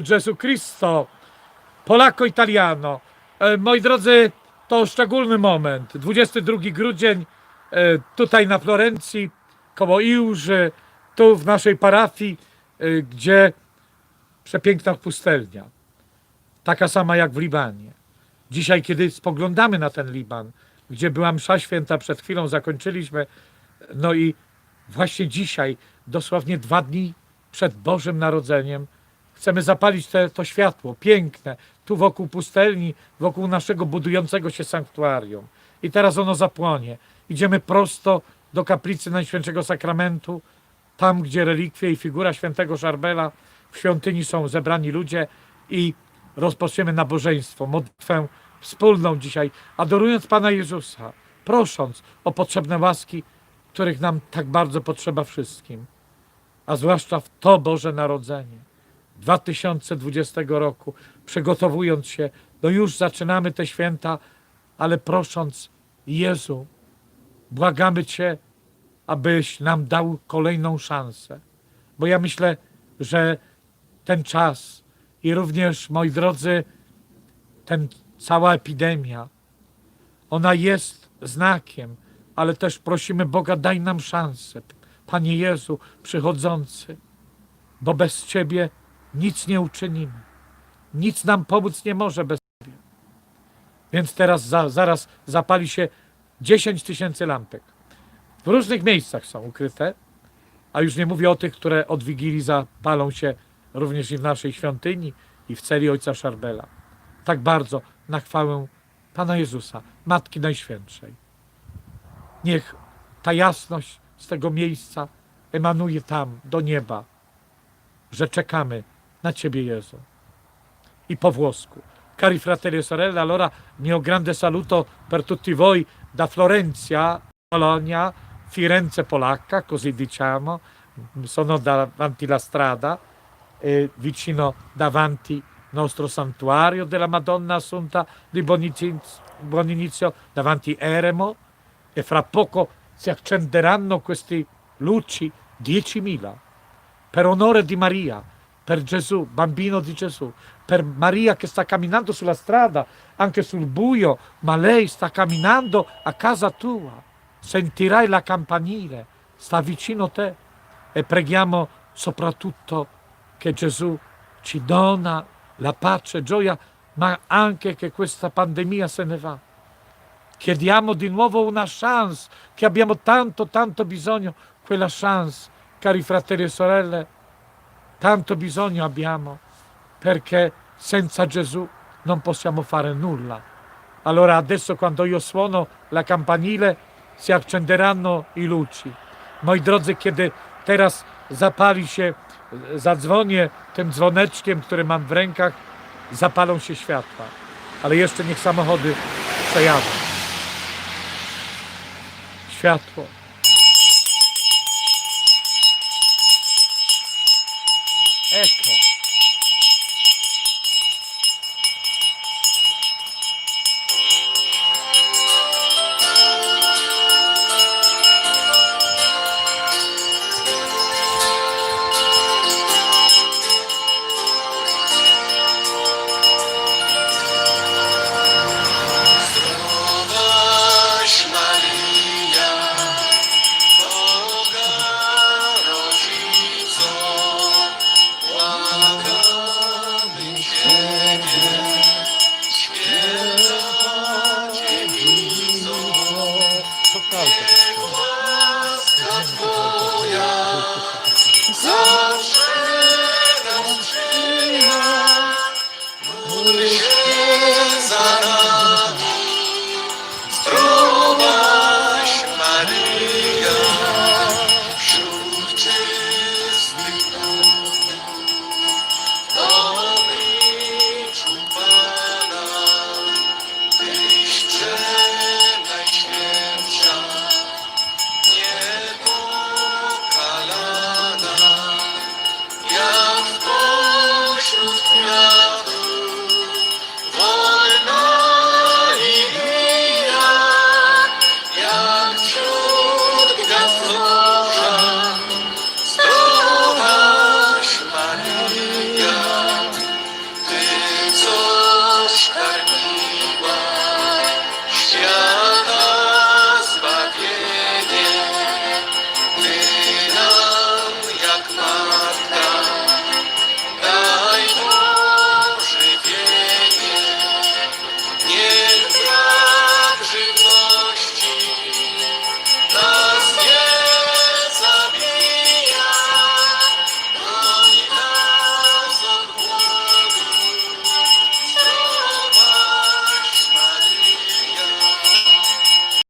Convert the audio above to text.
Gesù Cristo, Polako Italiano. E, Moi drodzy, to szczególny moment. 22 grudzień, e, tutaj na Florencji, koło Iłży, tu w naszej parafii, e, gdzie przepiękna pustelnia. Taka sama jak w Libanie. Dzisiaj, kiedy spoglądamy na ten Liban, gdzie była msza święta, przed chwilą zakończyliśmy, no i właśnie dzisiaj, dosłownie dwa dni przed Bożym Narodzeniem, chcemy zapalić te, to światło piękne, tu wokół pustelni, wokół naszego budującego się sanktuarium. I teraz ono zapłonie. Idziemy prosto do kaplicy Najświętszego Sakramentu, tam gdzie relikwie i figura świętego Żarbela w świątyni są zebrani ludzie i rozpoczniemy nabożeństwo, modlitwę wspólną dzisiaj, adorując Pana Jezusa, prosząc o potrzebne łaski, których nam tak bardzo potrzeba wszystkim, a zwłaszcza w to Boże Narodzenie. 2020 roku, przygotowując się, no już zaczynamy te święta, ale prosząc Jezu, błagamy Cię, abyś nam dał kolejną szansę. Bo ja myślę, że ten czas i również, moi drodzy, ten cała epidemia, ona jest znakiem, ale też prosimy Boga, daj nam szansę. Panie Jezu, przychodzący, bo bez Ciebie nic nie uczynimy. Nic nam pomóc nie może bez Ciebie. Więc teraz za, zaraz zapali się 10 tysięcy lampek. W różnych miejscach są ukryte, a już nie mówię o tych, które od Wigilii zapalą się również i w naszej świątyni i w celi Ojca Szarbela. Tak bardzo na chwałę Pana Jezusa, Matki Najświętszej. Niech ta jasność z tego miejsca emanuje tam, do nieba, że czekamy na Ciebie, Jezu. I po włosku. Cari fratelli e sorelle, allora mio grande saluto per tutti voi da Florencia, Bologna, Firenze polacca, così diciamo. Sono davanti la strada, eh, vicino davanti nostro santuario della Madonna Assunta di Buonici- Buoninizio, davanti Eremo, e fra poco si accenderanno queste luci 10.000 per onore di Maria, per Gesù, bambino di Gesù, per Maria che sta camminando sulla strada, anche sul buio, ma lei sta camminando a casa tua. Sentirai la campanile, sta vicino a te e preghiamo soprattutto che Gesù ci dona la pace, gioia, ma anche che questa pandemia se ne va. Chiediamo di nuovo una chance, che abbiamo tanto, tanto bisogno, quella chance, cari fratelli e sorelle, tanto bisogno abbiamo, perché senza Gesù non possiamo fare nulla. Allora adesso quando io suono la campanile si accenderanno i luci. Moi drodzy, kiedy teraz zapali się, zadzwonię tym dzwoneczkiem, który mam w rękach, zapalą się światła. Ale jeszcze niech samochody przejadą. Światło. Esto.